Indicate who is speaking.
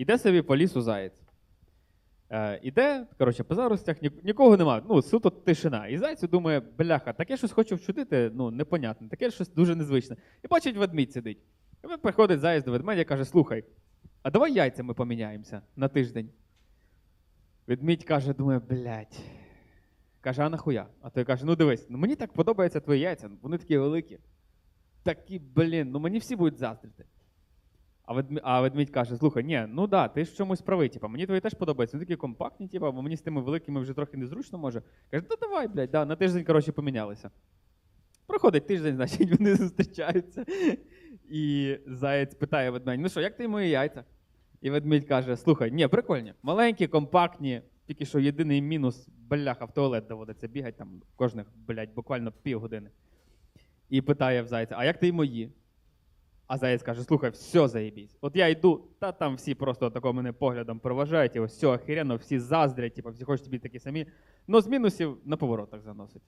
Speaker 1: Іде собі по лісу заєць. Е, іде, коротше, по заростях ні- нікого немає. Ну, суто тишина. І зайцю думає, бляха, таке щось хочу вчудити, ну, непонятне, таке щось дуже незвичне. І бачить, ведмідь сидить. І він приходить заєць до ведмедя і каже: слухай, а давай яйцями поміняємося на тиждень. Ведмідь каже, думає, блядь. Каже, а нахуя? А той каже: ну дивись, ну мені так подобаються твої яйця, вони такі великі. Такі, блін, ну мені всі будуть заздрити. А ведмідь, а ведмідь каже: слухай, ні, ну да, ти ж в чомусь правий, типа, мені твої теж подобаються. Вони такі компактні, типа, бо мені з тими великими вже трохи незручно може. Каже, ну давай, блядь, да, на тиждень, коротше, помінялися. Проходить тиждень, значить, вони зустрічаються. І заєць питає ведмедь: ну що, як ти мої яйця? І ведмідь каже: слухай, ні, прикольні, маленькі, компактні, тільки що єдиний мінус, бляха, в туалет доводиться бігати там кожних, блядь, буквально півгодини. І питає в зайця: а як ти мої? А заєць каже: слухай, все заєбісь. От я йду, та там всі просто такого мене поглядом проважають, і все охеренно, всі заздрять, типу, всі хочуть тобі такі самі. Ну, з мінусів на поворотах заносить.